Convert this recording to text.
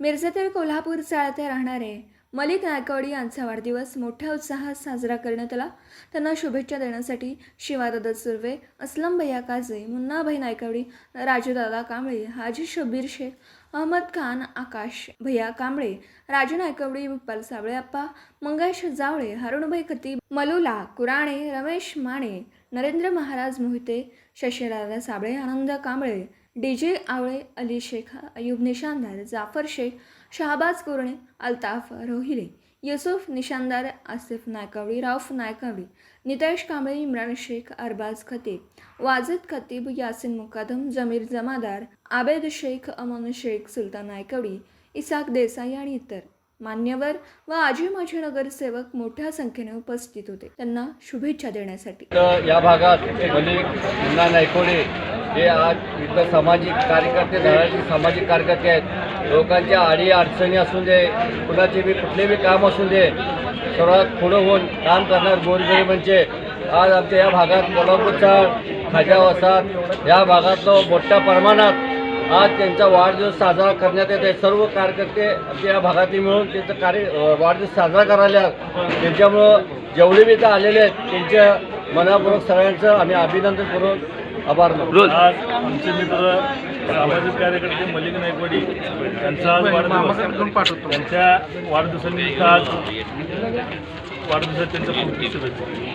मिरजेतील कोल्हापूर चाळते राहणारे मलिक नायकवडी यांचा वाढदिवस मोठ्या उत्साहात साजरा करण्यात आला. त्यांना शुभेच्छा देण्यासाठी शिवादादा सुर्वे अस्लम भैया काझे मुन्नाभाई नायकवडी राजूदादा कांबळे हाजी शबीर शेख अहमद खान आकाश भैया कांबळे राजू नायकवडी विप्पल साबळे अप्पा मंगेश जावळे हरुणभाई कती मलुला कुराणे रमेश माने नरेंद्र महाराज मोहिते शशीदादा साबळे आनंद कांबळे डी जे आवळे अली शेख अयूब निशानदार जाफर शेख शहाबाज कोरणे अल्ताफ रोहिले युसुफ निशानदार आसिफ नायकावळी राऊफ नायकवडी नितेश कांबळे इम्रान शेख अरबाज खतीब वाजिद खतीब यासिन मुकादम जमीर जमादार आबेद शेख अमन शेख सुलतान नायकवडी इसाक देसाई आणि इतर मान्यवर व आजी माजी नगरसेवक मोठ्या संख्येने उपस्थित होते. त्यांना शुभेच्छा देण्यासाठी. या भागात नायकोडे हे आज इथं सामाजिक कार्यकर्ते धडाचे सामाजिक कार्यकर्ते आहेत लोकांच्या अडी अडचणी असू दे कुणाचे बी कुठले बी काम असू दे सर्वात पुढं होऊन काम करणार गोरगरिबांचे म्हणजे आज आमच्या या भागात कोल्हापूरचा खाजा वसात या भागातलं मोठ्या प्रमाणात आज त्यांचा वाढदिवस साजरा करण्यात येत आहे सर्व कार्यकर्ते आमच्या या भागातील मिळून त्यांचा कार्य वाढदिवस साजरा करायला त्यांच्यामुळं जेवढे बी इथं आलेले आहेत त्यांच्या मनापूर्वक सगळ्यांचं आम्ही अभिनंदन करून आभार. आज आमचे मित्र सामाजिक कार्यकर्ते मलिक नायकवाडी यांचा आज वाढदिवस. त्यांच्या वाढदिवसानिमित्त आज वाढदिवसात त्यांच्या खूप खूप शुभेच्छा.